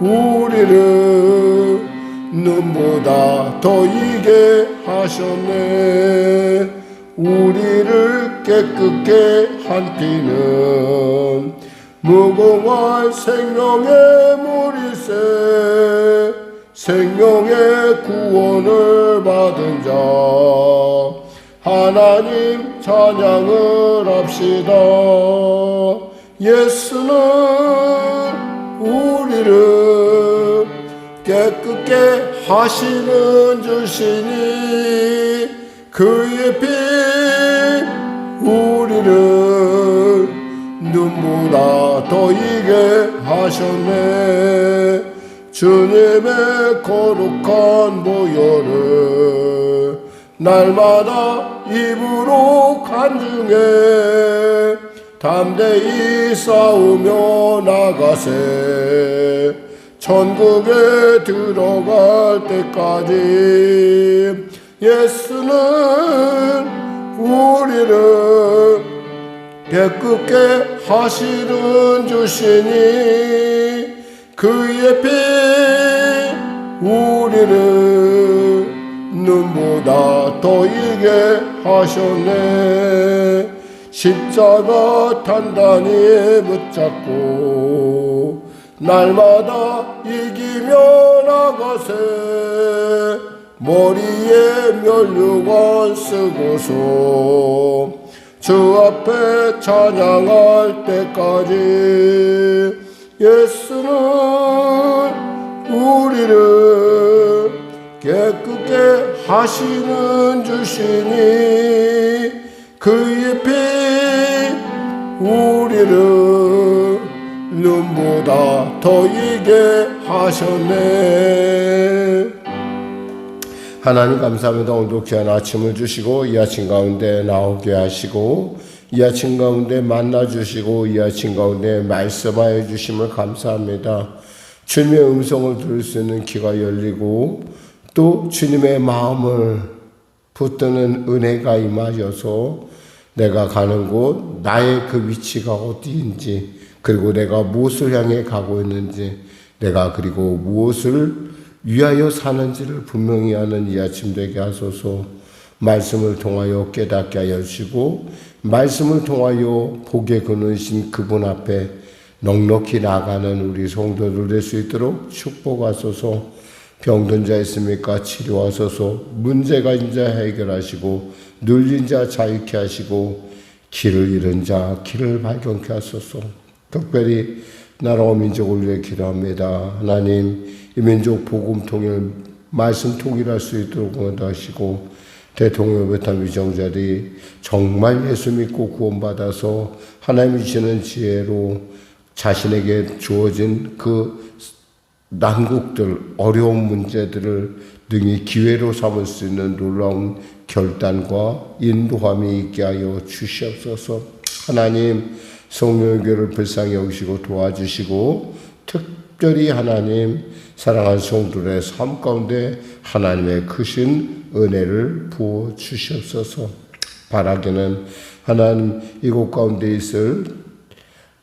우리를 눈보다 더 이게 하셨네. 우리를 깨끗게 한 피는 무궁한 생명의 물일세. 생명의 구원을 받은 자 하나님 찬양을 합시다. 예수는 우리를 깨끗게 하시는 주시니 그의 피 우리를 눈보다 더 이게 하셨네. 주님의 거룩한 보혈을 날마다 입으로 간증해. 담대히 싸우며 나가세 천국에 들어갈 때까지 예수는 우리를 깨끗게 하시는 주시니 그의 피 우리를 눈보다 더 이게 하셨네. 십자가 단단히 붙잡고 날마다 이기며 나가세 머리에 면류관 쓰고서 주 앞에 찬양할 때까지 예수는 우리를 깨끗게 하시는 주시니 그의 피 우리를 눈보다 더 이게 하셨네 하나님 감사합니다. 오늘도 귀한 아침을 주시고 이 아침 가운데 나오게 하시고 이 아침 가운데 만나 주시고 이 아침 가운데 말씀하여 주심을 감사합니다. 주님의 음성을 들을 수 있는 귀가 열리고 또 주님의 마음을 붙드는 은혜가 임하여서 내가 가는 곳 나의 그 위치가 어디인지 그리고 내가 무엇을 향해 가고 있는지 내가 그리고 무엇을 위하여 사는지를 분명히 하는 이 아침 되게 하소서. 말씀을 통하여 깨닫게 하여 주시고 말씀을 통하여 복에 그누신 그분 앞에 넉넉히 나가는 우리 성도들 될 수 있도록 축복하소서. 병든 자 있습니까? 치료하소서. 문제가 인자 해결하시고 눌린 자 자유케 하시고 길을 잃은 자 길을 발견케 하소서 특별히 나라와 민족을 위해 기도합니다 하나님 이 민족 복음 통일 말씀 통일할 수 있도록 원하시고 대통령 베탄 위정자들이 정말 예수 믿고 구원받아서 하나님이 주시는 지혜로 자신에게 주어진 그 난국들, 어려운 문제들을 능히 기회로 삼을 수 있는 놀라운 결단과 인도함이 있게 하여 주시옵소서. 하나님, 성령의 교를 불쌍히 여기시고 도와주시고, 특별히 하나님, 사랑하는 성도의 삶 가운데 하나님의 크신 은혜를 부어 주시옵소서. 바라기는 하나님 이곳 가운데 있을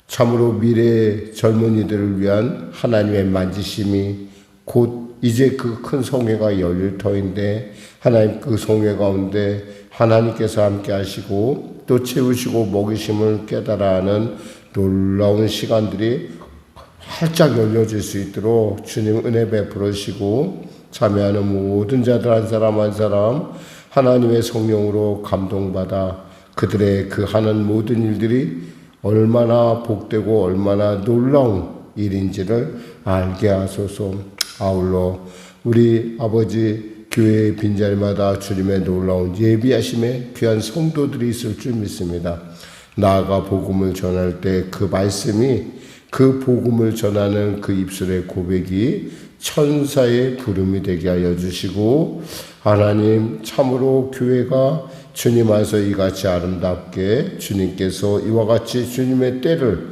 참으로 미래의 젊은이들을 위한 하나님의 만지심이 곧 이제 그 큰 성회가 열릴 터인데 하나님 그 성회 가운데 하나님께서 함께 하시고 또 채우시고 먹이심을 깨달아 하는 놀라운 시간들이 활짝 열려질 수 있도록 주님 은혜 베풀으시고 참여하는 모든 자들 한 사람 한 사람 하나님의 성령으로 감동받아 그들의 그 하는 모든 일들이 얼마나 복되고 얼마나 놀라운 일인지를 알게 하소서. 아울러 우리 아버지 교회의 빈자리마다 주님의 놀라운 예비하심에 귀한 성도들이 있을 줄 믿습니다. 나아가 복음을 전할 때 그 말씀이 그 복음을 전하는 그 입술의 고백이 천사의 부름이 되게 하여 주시고 하나님 참으로 교회가 주님 안에서 이같이 아름답게 주님께서 이와 같이 주님의 때를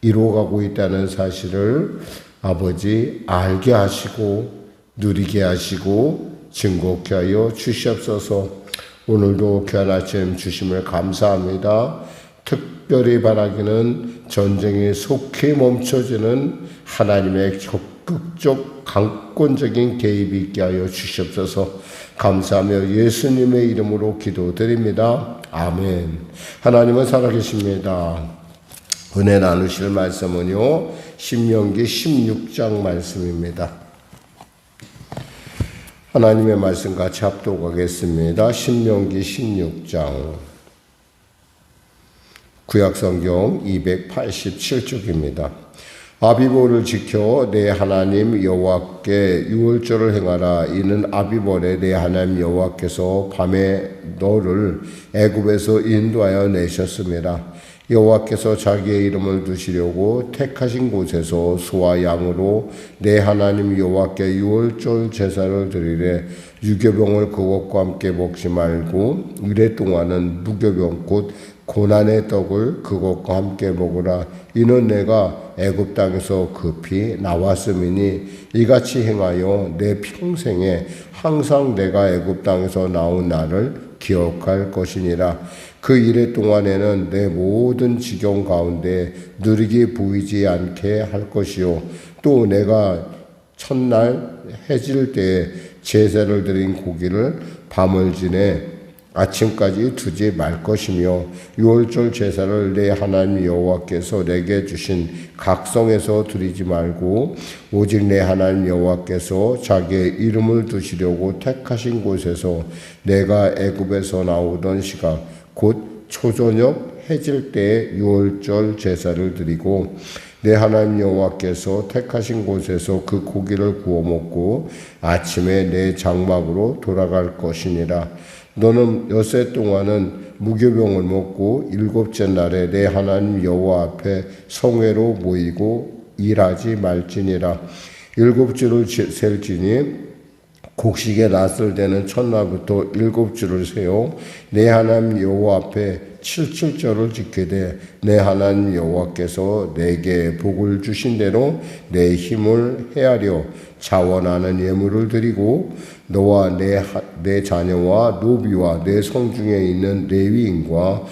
이루어가고 있다는 사실을 아버지 알게 하시고 누리게 하시고 증거케 하여 주시옵소서 오늘도 귀한 아침 주심을 감사합니다. 특별히 바라기는 전쟁이 속히 멈춰지는 하나님의 적극적 강권적인 개입이 있게 하여 주시옵소서 감사하며 예수님의 이름으로 기도드립니다. 아멘. 하나님은 살아계십니다. 은혜 나누실 말씀은요, 신명기 16장 말씀입니다. 하나님의 말씀 같이 합독하겠습니다. 신명기 16장. 구약성경 287쪽입니다. 아비보를 지켜 내 하나님 여호와께 유월절을 행하라. 이는 아비볼에 내 하나님 여호와께서 밤에 너를 애굽에서 인도하여 내셨습니다. 여호와께서 자기의 이름을 두시려고 택하신 곳에서 소와 양으로 내 하나님 여호와께 유월절 제사를 드리래 유교병을 그것과 함께 먹지 말고 이래 동안은 무교병 곧 고난의 떡을 그것과 함께 먹으라. 이는 내가 애굽 땅에서 급히 나왔음이니 이같이 행하여 내 평생에 항상 내가 애굽 땅에서 나온 나를 기억할 것이니라 그 일의 동안에는 내 모든 지경 가운데 누리게 보이지 않게 할 것이요. 또 내가 첫날 해질 때에 제사를 드린 고기를 밤을 지내 아침까지 두지 말 것이며 유월절 제사를 내 하나님 여호와께서 내게 주신 각성에서 드리지 말고 오직 내 하나님 여호와께서 자기의 이름을 두시려고 택하신 곳에서 내가 애굽에서 나오던 시각 곧 초저녁 해질 때 유월절 제사를 드리고 내 하나님 여호와께서 택하신 곳에서 그 고기를 구워 먹고 아침에 내 장막으로 돌아갈 것이니라. 너는 엿새 동안은 무교병을 먹고 일곱째 날에 내 하나님 여호와 앞에 성회로 모이고 일하지 말지니라. 일곱 주를 셀지니 곡식에 낯을 대는 첫날부터 일곱 주를 세워 내 하나님 여호와 앞에 칠칠절을 지키되 내 하나님 여호와께서 내게 복을 주신 대로 내 힘을 헤아려 자원하는 예물을 드리고 너와 내, 내 자녀와 노비와 내 성중에 있는 레위인과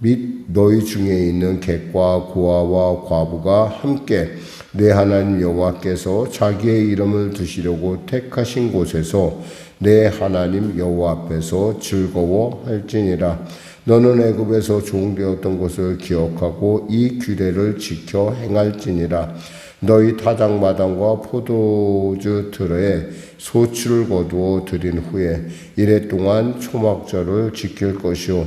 및 너희 중에 있는 객과 고아와 과부가 함께 내 하나님 여호와께서 자기의 이름을 두시려고 택하신 곳에서 내 하나님 여호와 앞에서 즐거워할지니라. 너는 애굽에서 종되었던 것을 기억하고 이 규례를 지켜 행할지니라. 너희 타작 마당과 포도주 들에 소출을 거두어 드린 후에 이래 동안 초막절을 지킬 것이요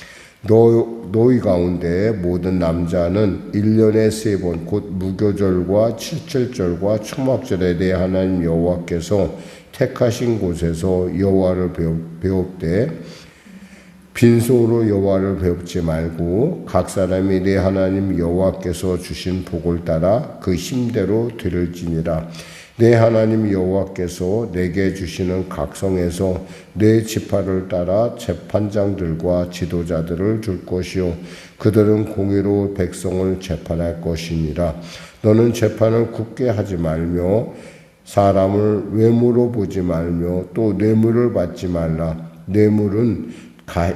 너, 너희 가운데 모든 남자는 1년에 세 번 곧 무교절과 칠칠절과 초막절에 대해 하나님 여호와께서 택하신 곳에서 여호와를 배웁되 빈손으로 여호와를 배웁지 말고 각 사람이 내 하나님 여호와께서 주신 복을 따라 그 힘대로 드릴지니라 내 하나님 여호와께서 내게 주시는 각성에서 내 지파를 따라 재판장들과 지도자들을 줄 것이요. 그들은 공의로 백성을 재판할 것이니라. 너는 재판을 굳게 하지 말며 사람을 외모로 보지 말며 또 뇌물을 받지 말라. 뇌물은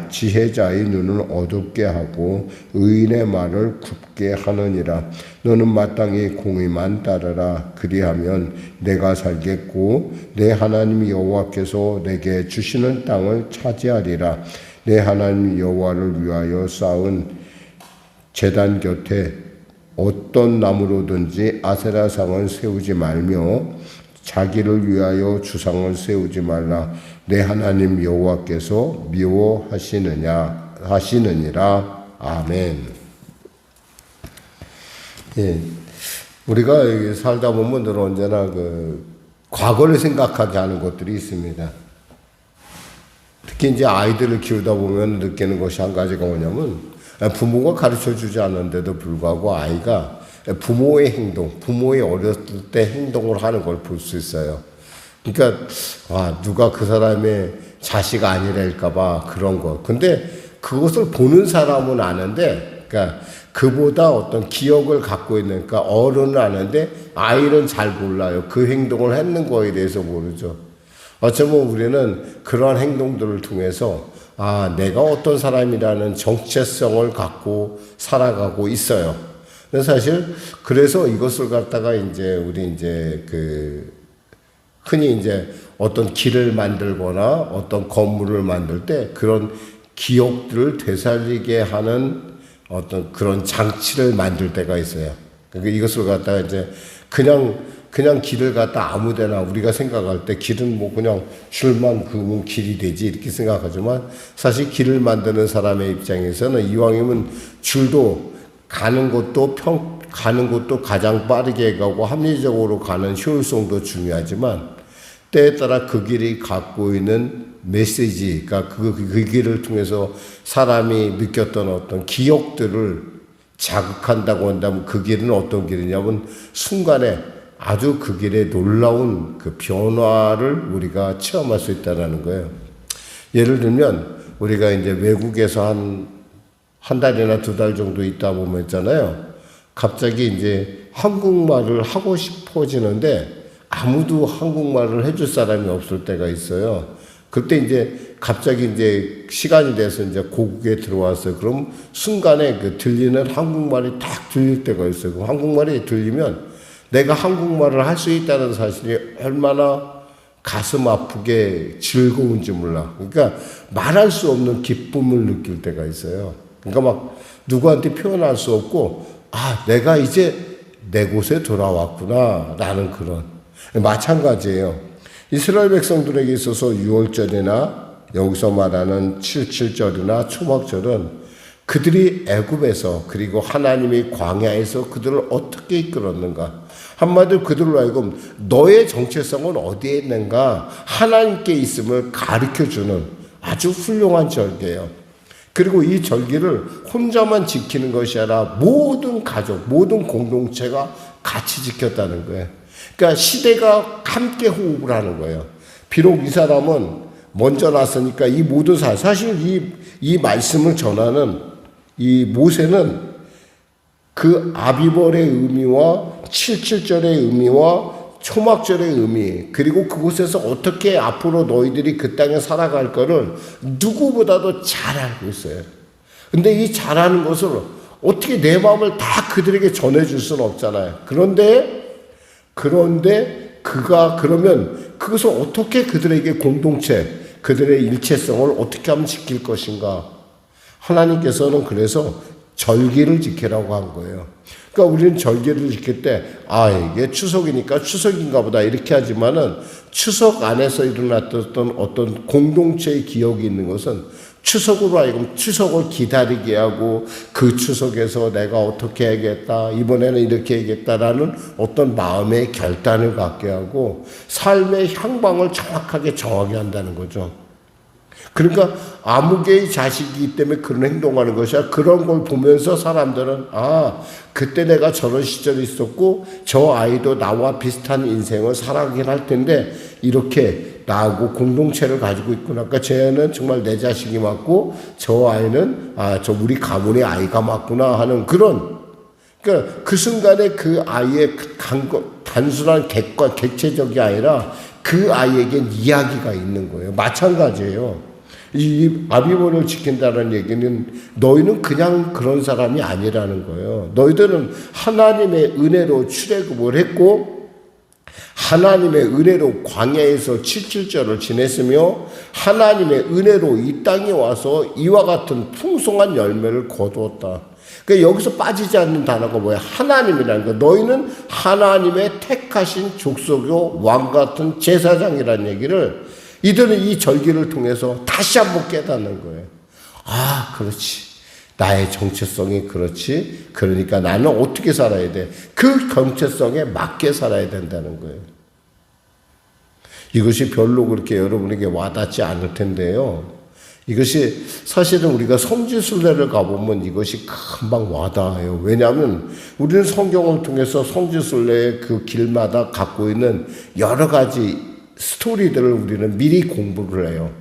지혜자의 눈을 어둡게 하고 의인의 말을 굽게 하느니라. 너는 마땅히 공의만 따르라. 그리하면 내가 살겠고 내 하나님 여호와께서 내게 주시는 땅을 차지하리라. 내 하나님 여호와를 위하여 쌓은 재단 곁에 어떤 나무로든지 아세라상을 세우지 말며 자기를 위하여 주상을 세우지 말라 내 하나님 여호와께서 미워하시느냐 하시느니라 아멘. 예, 우리가 여기 살다 보면 늘 언제나 그 과거를 생각하게 하는 것들이 있습니다. 특히 이제 아이들을 키우다 보면 느끼는 것이 한 가지가 뭐냐면 부모가 가르쳐 주지 않는데도 불구하고 아이가 부모의 행동, 부모의 어렸을 때 행동을 하는 걸 볼 수 있어요. 그러니까 와 누가 그 사람의 자식 아니랄까봐 그런 거. 근데 그것을 보는 사람은 아는데, 그러니까 그보다 어떤 기억을 갖고 있는, 그러니까 어른은 아는데 아이는 잘 몰라요. 그 행동을 했는 거에 대해서 모르죠. 어쩌면 우리는 그러한 행동들을 통해서 아, 내가 어떤 사람이라는 정체성을 갖고 살아가고 있어요. 사실 그래서 이것을 갖다가 이제 우리 이제 그 흔히 이제 어떤 길을 만들거나 어떤 건물을 만들 때 그런 기억들을 되살리게 하는 어떤 그런 장치를 만들 때가 있어요. 그러니까 이것을 갖다가 이제 그냥 그냥 길을 갖다 아무데나 우리가 생각할 때 길은 뭐 그냥 줄만 그으면 길이 되지 이렇게 생각하지만 사실 길을 만드는 사람의 입장에서는 이왕이면 줄도 가는 것도 평 가는 것도 가장 빠르게 가고 합리적으로 가는 효율성도 중요하지만 때에 따라 그 길이 갖고 있는 메시지, 그러니까 그, 그 길을 통해서 사람이 느꼈던 어떤 기억들을 자극한다고 한다면 그 길은 어떤 길이냐면 순간에 아주 그 길에 놀라운 그 변화를 우리가 체험할 수 있다는 거예요. 예를 들면 우리가 이제 외국에서 한, 한 달이나 두 달 정도 있다 보면 있잖아요. 갑자기 이제 한국말을 하고 싶어지는데 아무도 한국말을 해줄 사람이 없을 때가 있어요. 그때 이제 갑자기 이제 시간이 돼서 이제 고국에 들어왔어요. 그럼 순간에 그 들리는 한국말이 딱 들릴 때가 있어요. 그 한국말이 들리면 내가 한국말을 할 수 있다는 사실이 얼마나 가슴 아프게 즐거운지 몰라. 그러니까 말할 수 없는 기쁨을 느낄 때가 있어요. 그러니까 막 누구한테 표현할 수 없고, 아, 내가 이제 내 곳에 돌아왔구나. 라는 그런. 마찬가지예요. 이스라엘 백성들에게 있어서 6월절이나 여기서 말하는 77절이나 초막절은 그들이 애굽에서 그리고 하나님이 광야에서 그들을 어떻게 이끌었는가 한마디로 그들로 하여금 너의 정체성은 어디에 있는가 하나님께 있음을 가르쳐 주는 아주 훌륭한 절기예요. 그리고 이 절기를 혼자만 지키는 것이 아니라 모든 가족, 모든 공동체가 같이 지켰다는 거예요. 그러니까 시대가 함께 호흡을 하는 거예요. 비록 이 사람은 먼저 났으니까 이 모든 사 사실 이, 이 말씀을 전하는 이 모세는 그 아비벌의 의미와 77절의 의미와 초막절의 의미, 그리고 그곳에서 어떻게 앞으로 너희들이 그 땅에 살아갈 거를 누구보다도 잘 알고 있어요. 근데 이 잘하는 것을 어떻게 내 마음을 다 그들에게 전해줄 수는 없잖아요. 그런데, 그런데 그가 그러면 그것을 어떻게 그들에게 공동체, 그들의 일체성을 어떻게 하면 지킬 것인가. 하나님께서는 그래서 절기를 지키라고 한 거예요. 그러니까 우리는 절기를 지킬 때, 아, 이게 추석이니까 추석인가 보다 이렇게 하지만은 추석 안에서 일어났던 어떤 공동체의 기억이 있는 것은 추석으로 하여금 추석을 기다리게 하고 그 추석에서 내가 어떻게 해야겠다, 이번에는 이렇게 해야겠다라는 어떤 마음의 결단을 갖게 하고 삶의 향방을 정확하게 정하게 한다는 거죠. 그러니까 아무개의 자식이기 때문에 그런 행동하는 것이야. 그런 걸 보면서 사람들은 아 그때 내가 저런 시절이 있었고 저 아이도 나와 비슷한 인생을 살아가긴 할 텐데 이렇게 나하고 공동체를 가지고 있구나. 그러니까 쟤는 정말 내 자식이 맞고 저 아이는 아 저 우리 가문의 아이가 맞구나 하는 그런 그러니까 그 순간에 그 아이의 단순한 객관 객체적이 아니라 그 아이에겐 이야기가 있는 거예요. 마찬가지예요. 이 아비본을 지킨다는 얘기는 너희는 그냥 그런 사람이 아니라는 거예요. 너희들은 하나님의 은혜로 출애굽을 했고 하나님의 은혜로 광야에서 77절을 지냈으며 하나님의 은혜로 이 땅에 와서 이와 같은 풍성한 열매를 거두었다. 그러니까 여기서 빠지지 않는 단어가 뭐야? 하나님이라는 거. 너희는 하나님의 택하신 족속요 왕 같은 제사장이라는 얘기를 이들은 이 절기를 통해서 다시 한번 깨닫는 거예요. 아, 그렇지. 나의 정체성이 그렇지. 그러니까 나는 어떻게 살아야 돼? 그 정체성에 맞게 살아야 된다는 거예요. 이것이 별로 그렇게 여러분에게 와닿지 않을 텐데요. 이것이 사실은 우리가 성지순례를 가보면 이것이 금방 와닿아요. 왜냐하면 우리는 성경을 통해서 성지순례의 그 길마다 갖고 있는 여러 가지 스토리들을 우리는 미리 공부를 해요.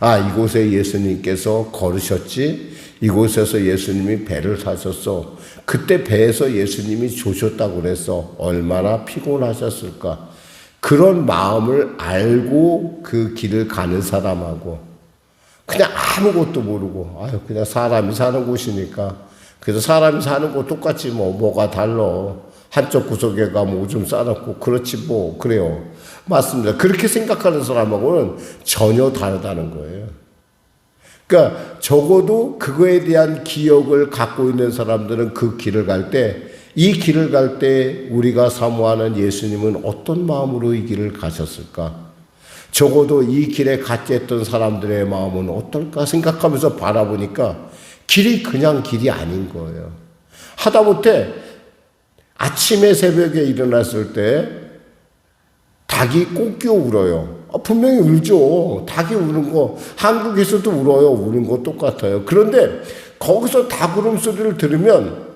아, 이곳에 예수님께서 걸으셨지? 이곳에서 예수님이 배를 타셨어. 그때 배에서 예수님이 조셨다고 그래서 얼마나 피곤하셨을까. 그런 마음을 알고 그 길을 가는 사람하고 그냥 아무것도 모르고 아유 그냥 사람이 사는 곳이니까 그래서 사람이 사는 곳 똑같지 뭐 뭐가 달러 한쪽 구석에 가면 오줌 싸놓고 그렇지 뭐 그래요 맞습니다 그렇게 생각하는 사람하고는 전혀 다르다는 거예요 그러니까 적어도 그거에 대한 기억을 갖고 있는 사람들은 그 길을 갈 때 이 길을 갈 때 우리가 사모하는 예수님은 어떤 마음으로 이 길을 가셨을까? 적어도 이 길에 같이 했던 사람들의 마음은 어떨까 생각하면서 바라보니까 길이 그냥 길이 아닌 거예요. 하다못해 아침에 새벽에 일어났을 때 닭이 꼭 끼어 울어요. 아, 분명히 울죠. 닭이 우는 거 한국에서도 울어요. 우는 거 똑같아요. 그런데 거기서 닭 울음소리를 들으면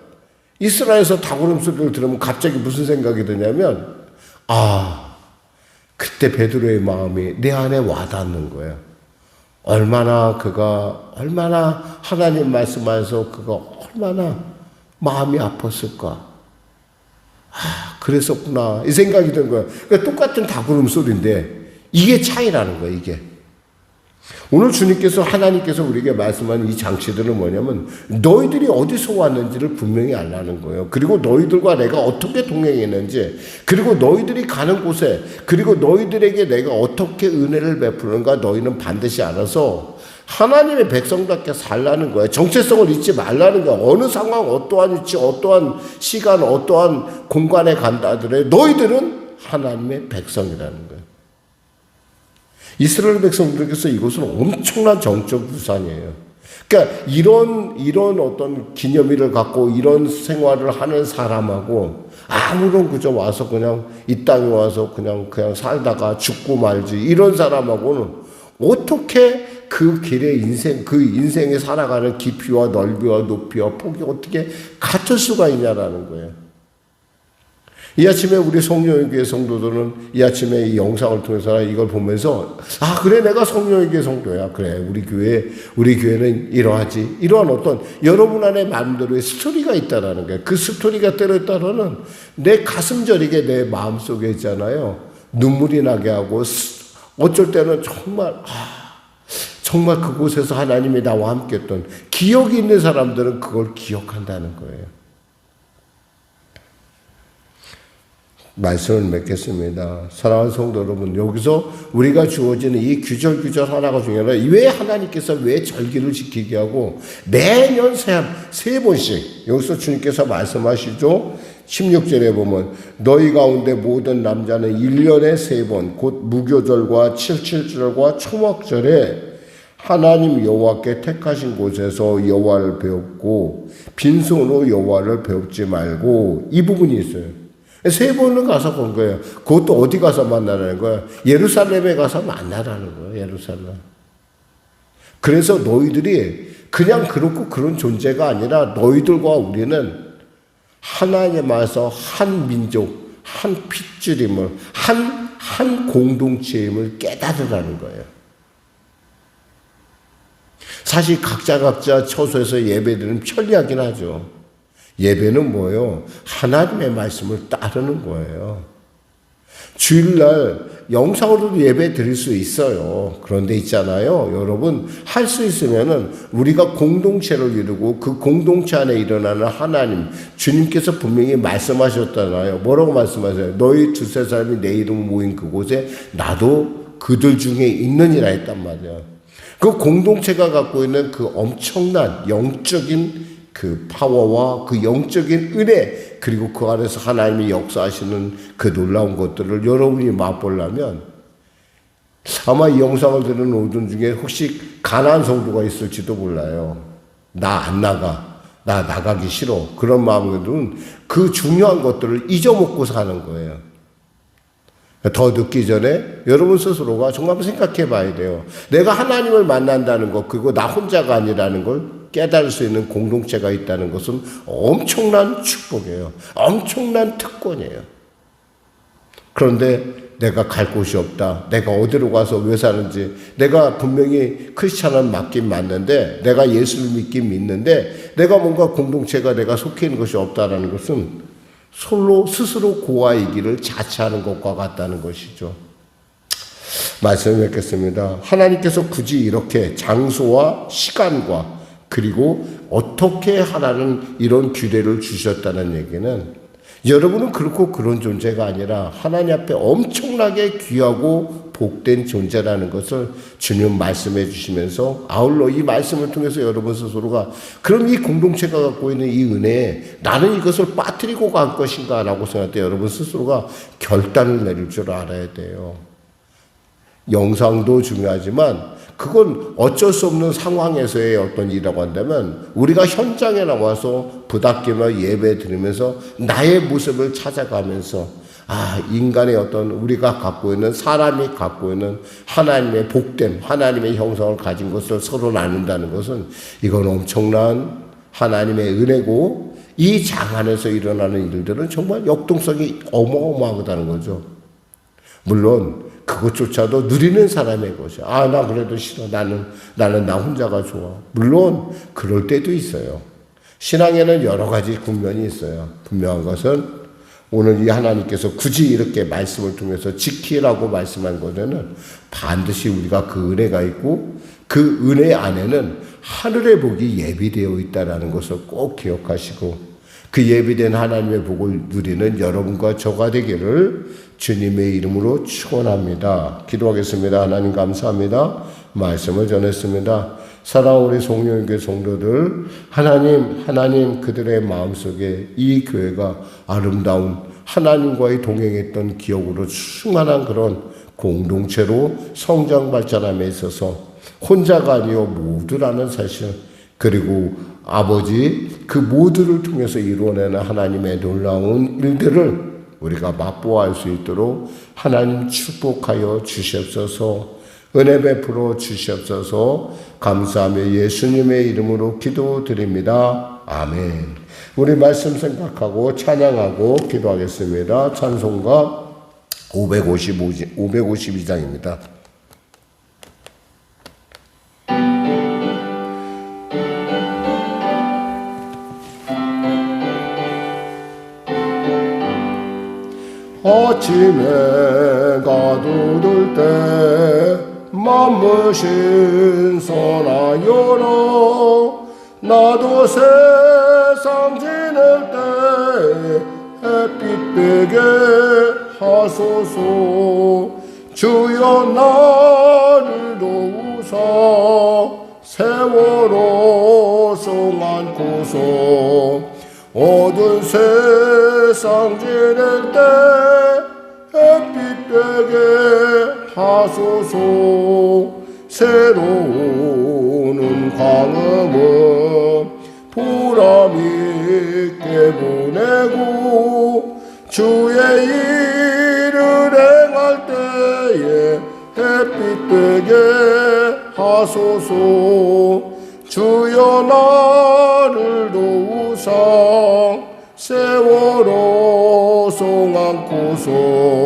이스라엘에서 닭 울음소리를 들으면 갑자기 무슨 생각이 드냐면 아 그때 베드로의 마음이 내 안에 와닿는 거예요. 얼마나 그가 얼마나 하나님 말씀하면서 그가 얼마나 마음이 아팠을까. 아, 그랬었구나. 이 생각이 든 거예요. 그러니까 똑같은 닭울음 소리인데 이게 차이라는 거예요, 이게. 오늘 주님께서 하나님께서 우리에게 말씀하는 이 장치들은 뭐냐면 너희들이 어디서 왔는지를 분명히 알라는 거예요. 그리고 너희들과 내가 어떻게 동행했는지 그리고 너희들이 가는 곳에 그리고 너희들에게 내가 어떻게 은혜를 베푸는가 너희는 반드시 알아서 하나님의 백성답게 살라는 거예요. 정체성을 잊지 말라는 거예요. 어느 상황, 어떠한 위치, 어떠한 시간, 어떠한 공간에 간다 하더라도 너희들은 하나님의 백성이라는 거예요. 이스라엘 백성들께서 이것은 엄청난 정적 부산이에요. 그러니까 이런 이런 어떤 기념일을 갖고 이런 생활을 하는 사람하고 아무런 그저 와서 그냥 이 땅에 와서 그냥 그냥 살다가 죽고 말지 이런 사람하고는 어떻게 그 길의 인생 그 인생에 살아가는 깊이와 넓이와 높이와 폭이 어떻게 같을 수가 있냐라는 거예요. 이 아침에 우리 성령교회 성도들은 이 아침에 이 영상을 통해서 이걸 보면서 아 그래 내가 성령교회 성도야. 그래 우리 교회 우리 교회는 이러하지. 이러한 어떤 여러분 안에 마음대로의 스토리가 있다라는 거예요. 그 스토리가 때려 따라는 내 가슴 저리게 내 마음 속에 있잖아요. 눈물이 나게 하고 어쩔 때는 정말 아 정말 그곳에서 하나님이 나와 함께 했던 기억이 있는 사람들은 그걸 기억한다는 거예요. 말씀을 맺겠습니다. 사랑하는 성도 여러분, 여기서 우리가 주어지는 이 규절 규절 하나가 중요하다. 왜 하나님께서 왜 절기를 지키게 하고 매년 세, 세 번씩 여기서 주님께서 말씀하시죠. 16절에 보면 너희 가운데 모든 남자는 1년에 세 번 곧 무교절과 칠칠절과 초막절에 하나님 여호와께 택하신 곳에서 여호와를 배웠고 빈손으로 여호와를 배웁지 말고 이 부분이 있어요. 세 번은 가서 본 거예요. 그것도 어디 가서 만나라는 거야? 예루살렘에 가서 만나라는 거예요. 예루살렘. 그래서 너희들이 그냥 그렇고 그런 존재가 아니라 너희들과 우리는 하나님 안에서 한 민족, 한 핏줄임을, 한, 한 공동체임을 깨달으라는 거예요. 사실 각자 각자 처소에서 예배드리는 편리하긴 하죠. 예배는 뭐예요? 하나님의 말씀을 따르는 거예요. 주일날 영상으로도 예배 드릴 수 있어요. 그런데 있잖아요. 여러분, 할 수 있으면은 우리가 공동체를 이루고 그 공동체 안에 일어나는 하나님, 주님께서 분명히 말씀하셨잖아요. 뭐라고 말씀하세요? 너희 두세 사람이 내 이름 모인 그곳에 나도 그들 중에 있느니라 했단 말이야. 그 공동체가 갖고 있는 그 엄청난 영적인 그 파워와 그 영적인 은혜 그리고 그 안에서 하나님이 역사하시는 그 놀라운 것들을 여러분이 맛보려면 아마 이 영상을 듣는 모든 중에 혹시 가난한 성도가 있을지도 몰라요. 나 안 나가. 나 나가기 싫어. 그런 마음으로는 그 중요한 것들을 잊어먹고 사는 거예요. 더 늦기 전에 여러분 스스로가 정말 생각해 봐야 돼요. 내가 하나님을 만난다는 것, 그리고 나 혼자가 아니라는 걸 깨달을 수 있는 공동체가 있다는 것은 엄청난 축복이에요. 엄청난 특권이에요. 그런데 내가 갈 곳이 없다. 내가 어디로 가서 왜 사는지. 내가 분명히 크리스찬은 맞긴 맞는데, 내가 예수를 믿긴 믿는데, 내가 뭔가 공동체가 내가 속해 있는 것이 없다라는 것은 솔로 스스로 고아이기를 자처하는 것과 같다는 것이죠. 말씀을 맺겠습니다. 하나님께서 굳이 이렇게 장소와 시간과 그리고 어떻게 하라는 이런 규례를 주셨다는 얘기는 여러분은 그렇고 그런 존재가 아니라 하나님 앞에 엄청나게 귀하고 복된 존재라는 것을 주님 말씀해 주시면서 아울러 이 말씀을 통해서 여러분 스스로가 그럼 이 공동체가 갖고 있는 이 은혜에 나는 이것을 빠뜨리고 갈 것인가 라고 생각할 때 여러분 스스로가 결단을 내릴 줄 알아야 돼요. 영상도 중요하지만 그건 어쩔 수 없는 상황에서의 어떤 일이라고 한다면 우리가 현장에 나와서 부닥기며 예배 드리면서 나의 모습을 찾아가면서 아, 인간의 어떤 우리가 갖고 있는 사람이 갖고 있는 하나님의 복됨, 하나님의 형성을 가진 것을 서로 나눈다는 것은 이건 엄청난 하나님의 은혜고 이 장 안에서 일어나는 일들은 정말 역동성이 어마어마하다는 거죠. 물론 그것조차도 누리는 사람의 것이야. 아, 나 그래도 싫어. 나는, 나는 나 혼자가 좋아. 물론, 그럴 때도 있어요. 신앙에는 여러 가지 국면이 있어요. 분명한 것은 오늘 이 하나님께서 굳이 이렇게 말씀을 통해서 지키라고 말씀한 것에는 반드시 우리가 그 은혜가 있고 그 은혜 안에는 하늘의 복이 예비되어 있다라는 것을 꼭 기억하시고 그 예비된 하나님의 복을 누리는 여러분과 저가 되기를 주님의 이름으로 축원합니다. 기도하겠습니다. 하나님 감사합니다. 말씀을 전했습니다. 사랑하는 우리 송영교 성도들 하나님 하나님 그들의 마음속에 이 교회가 아름다운 하나님과의 동행했던 기억으로 충만한 그런 공동체로 성장 발전함에 있어서 혼자가 아니요 모두라는 사실 그리고 아버지 그 모두를 통해서 이루어내는 하나님의 놀라운 일들을 우리가 맛보아할 수 있도록 하나님 축복하여 주시옵소서 은혜 베풀어 주시옵소서 감사하며 예수님의 이름으로 기도드립니다. 아멘. 우리 말씀 생각하고 찬양하고 기도하겠습니다. 찬송가 555, 552장입니다. 아침에 가두들 때 맘무신 열어 나도 세상 지낼 때 햇빛 되게 하소서. 주여 나를 도우사 세월호 송안고서 어두운 세상 지낼 때 되게 하소서. 새로운 광음은 보람 있게 보내고 주의 일을 행할 때에 햇빛 되게 하소서. 주여 나를 도우사 세월호 송 안고서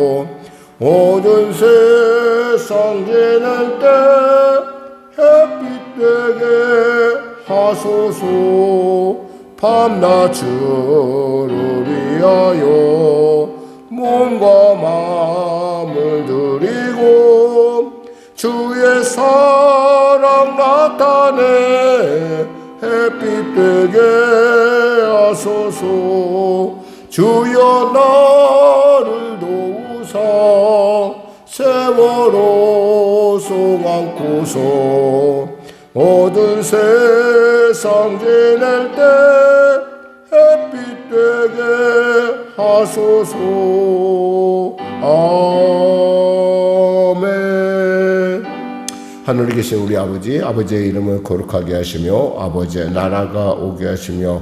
모든 세상 지낼 때 햇빛 되게 하소서 밤낮으로 위하여 몸과 마음을 드리고 주의 사랑 나타내 햇빛 되게 하소서 주여 나 세월호 송안고서 모든 세상 지낼 때 햇빛 되게 하소서. 아멘. 하늘에 계신 우리 아버지 아버지의 이름을 거룩하게 하시며 아버지의 나라가 오게 하시며